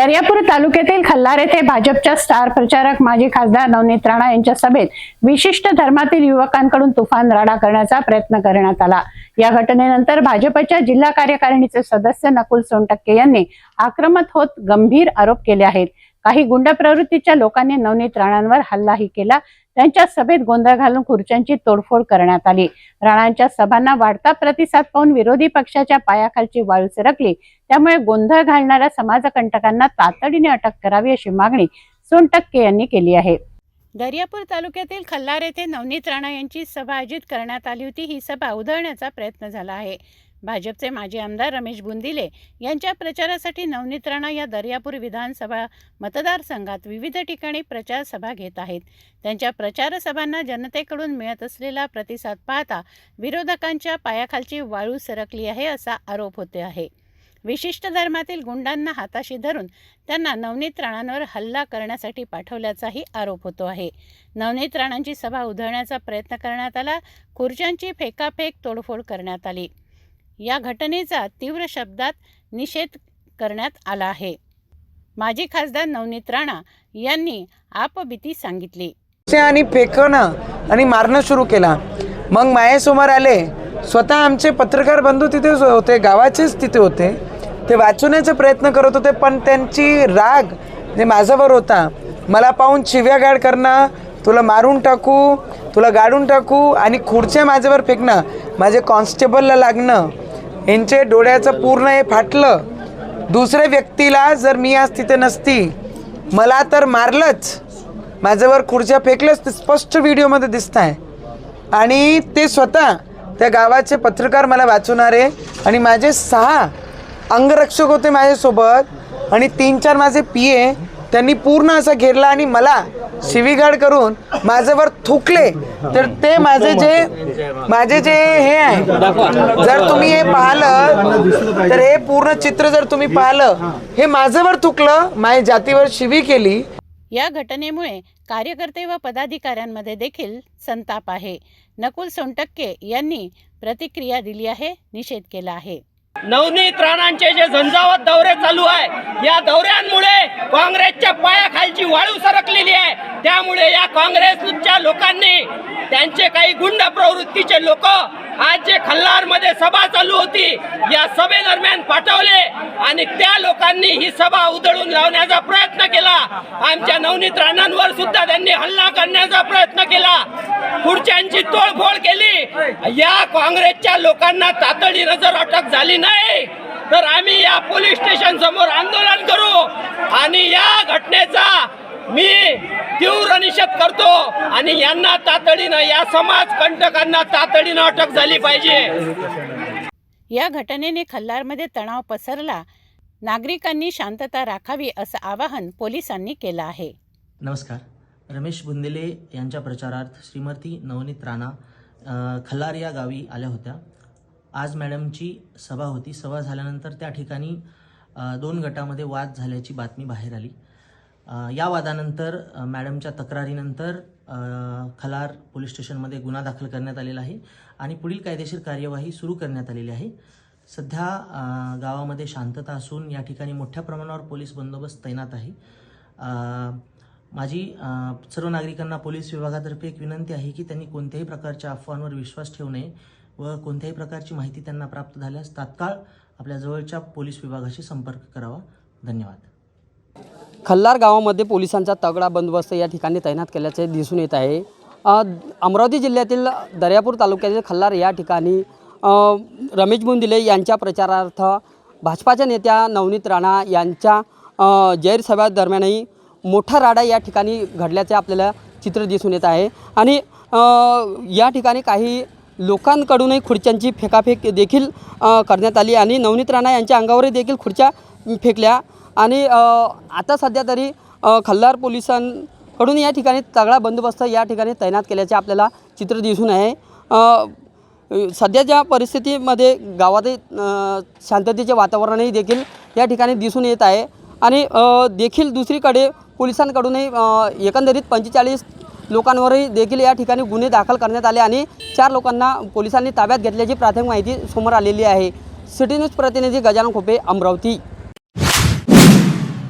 दर्यापूर तालुक्यातील खल्लार येथे भाजपच्या स्टार प्रचारक माजी खासदार नवनीत राणा यांच्या सभेत विशिष्ट धर्मातील युवकांकडून तुफान राडा करण्याचा प्रयत्न करण्यात आला. या घटनेनंतर भाजपच्या जिल्हा कार्यकारिणीचे सदस्य नकुल सोनटक्के यांनी आक्रमक होत गंभीर आरोप केले आहेत. काही गुंड प्रवृत्तीच्या लोकांनी नवनीत राणांवर हल्लाही केला. त्यांच्या सभेत गोंधळ घालून खुर्च्यांची तोडफोड करण्यात आली. राणांच्या सभांना वाढता प्रतिसाद पाहून विरोधी पक्षाच्या पायाखालची वाळू सरकली. त्यामुळे गोंधळ घालणाऱ्या समाजकंटकांना तातडीने अटक करावी अशी मागणी सोनटक्के यांनी केली आहे. दर्यापूर तालुक्यातील खल्लार येथे नवनीत राणा यांची सभा आयोजित करण्यात आली होती. ही सभा उधळण्याचा प्रयत्न झाला आहे. भाजपचे माजी आमदार रमेश बुंदिले यांच्या प्रचारासाठी नवनीत राणा या दर्यापूर विधानसभा मतदारसंघात विविध ठिकाणी प्रचार सभा घेत आहेत. त्यांच्या प्रचारसभांना जनतेकडून मिळत असलेला प्रतिसाद पाहता विरोधकांच्या पायाखालची वाळू सरकली आहे असा आरोप होते आहे. विशिष्ट धर्मातील गुंडांना हाताशी धरून त्यांना नवनीत राणांवर हल्ला करण्यासाठी पाठवल्याचाही आरोप होतो आहे. नवनीत राणांची सभा उधळण्याचा प्रयत्न करण्यात आला खुर्च्यांची फेकाफेक तोडफोड करण्यात आली. या घटनेचा तीव्र शब्दात निषेध करण्यात आला आहे. माजी खासदार नवनीत राणा यांनी आपबीती सांगितली. आणि फेकणं आणि मारणं सुरू केला. मग मायासमोर आले. स्वतः आमचे पत्रकार बंधू तिथेच होते गावाचेच तिथे होते. ते वाचवण्याचा प्रयत्न करत होते पण त्यांची राग जे माझ्यावर होता. मला पाहून शिव्यागाड करणं तुला मारून टाकू तुला गाडून टाकू आणि खुर्च्या माझ्यावर फेकणं माझे कॉन्स्टेबलला लागणं यांचे डोळ्याचं पूर्ण हे फाटलं. दुसऱ्या व्यक्तीला जर मी आज तिथे नसती मला तर मारलंच. माझ्यावर खुर्च्या फेकल्याच ते स्पष्ट व्हिडिओमध्ये दिसत आहे आणि ते स्वतः त्या गावाचे पत्रकार मला वाचवणारे आणि माझे सहा अंगरक्षक होते माझ्यासोबत आणि तीन चार माझे पी ए त्यांनी पूर्ण असा घेरला आणि मला शिवीगाड करून माझ्यावर थुकले तर ते माझे जे माझे जे हे आहे जर तुम्ही हे पाहिलं तर हे पूर्ण चित्र जर तुम्ही पाहिलं हे माझ्यावर थुकलं माझ्या जातीवर शिवी केली. या घटनेमुळे कार्यकर्ते व पदाधिकाऱ्यांमध्ये देखील संताप आहे. नकुल सोनटक्के यांनी प्रतिक्रिया दिली आहे निषेध केला आहे. नवनीत राणांचे जे झंझावत दौरे चालू आहे या दौऱ्यांमुळे काँग्रेसच्या पायाखालची वाळू सरकलेली आहे. त्यामुळे या काँग्रेसच्या लोकांनी त्यांचे काही गुंड प्रवृत्तीचे लोक आज जे खल्लारमध्ये सभा चालू होती या सभेदरम्यान पाठवले आणि त्या लोकांनी ही सभा उधळून लावण्याचा प्रयत्न केला. आमच्या नवनीत राणांवर सुद्धा त्यांनी हल्ला करण्याचा प्रयत्न केला. खुर्च्यांची तोडफोड केली. या काँग्रेसच्या लोकांना तातडीनं जर अटक झाली नाही. तर आम्ही या पोलीस स्टेशन समोर आंदोलन करू. आणि या घटनेचा मी तीव्र निषेध करतो. आणि यांना तातडीनं या समाज कंटकांना तातडीनं अटक झाली पाहिजे. या घटनेने खल्लारमध्ये तणाव पसरला. नागरिकांनी शांतता राखावी असं आवाहन पोलिसांनी केलं आहे. नमस्कार. रमेश बुंदेले यांच्या प्रचारार्थ श्रीमती नवनीत राणा खल्लार या गावी आल्या होत्या. आज मॅडमची सभा होती. सभा झाल्यानंतर त्या ठिकाणी दोन गटामध्ये वाद झाल्याची बातमी बाहेर आली. या वादानंतर मॅडमच्या तक्रारीनंतर खलार पोलीस स्टेशनमध्ये गुन्हा दाखल करण्यात आलेला आहे आणि पुढील कायदेशीर कार्यवाही सुरू करण्यात आलेली आहे. सध्या गावामध्ये शांतता असून या ठिकाणी मोठ्या प्रमाणावर पोलीस बंदोबस्त तैनात आहे. माझी सर्व नागरिकांना पोलीस विभागातर्फे एक विनंती आहे की त्यांनी कोणत्याही प्रकारच्या अफवांवर विश्वास ठेवू नये व कोणत्याही प्रकारची माहिती त्यांना प्राप्त झाल्यास तात्काळ आपल्या जवळच्या पोलीस विभागाशी संपर्क करावा. धन्यवाद. खल्लार गावामध्ये पोलिसांचा तगडा बंदोबस्त या ठिकाणी तैनात केल्याचे दिसून येत आहे. अमरावती जिल्ह्यातील दर्यापूर तालुक्यातील खल्लार या ठिकाणी रमेश बुंदिले यांच्या प्रचारार्थ भाजपाच्या नेत्या नवनीत राणा यांच्या अ, जाहीर सभेदरम्यानही मोठा राडा या ठिकाणी घडल्याचे आपल्याला चित्र दिसून येत आहे. आणि या ठिकाणी काही लोकांकडूनही खुर्च्यांची फेकाफेक देखील करण्यात आली आणि नवनीत राणा यांच्या अंगावरही देखील खुर्च्या फेकल्या. आणि आता सध्या तरी खल्लार पोलिसांकडून या ठिकाणी तगडा बंदोबस्त या ठिकाणी तैनात केल्याचे आपल्याला चित्र दिसून आहे. सध्याच्या परिस्थितीमध्ये गावातही शांततेचे वातावरणही देखील या ठिकाणी दिसून येत आहे. आणि देखील दुसरीकडे पोलिसांकडूनही एकंदरीत पंचेचाळीस लोकांवरही देखील या ठिकाणी गुन्हे दाखल करण्यात आले आणि चार लोकांना पोलिसांनी ताब्यात घेतल्याची प्राथमिक माहिती समोर आलेली आहे. सिटी न्यूज प्रतिनिधी गजानन खोपे अमरावती.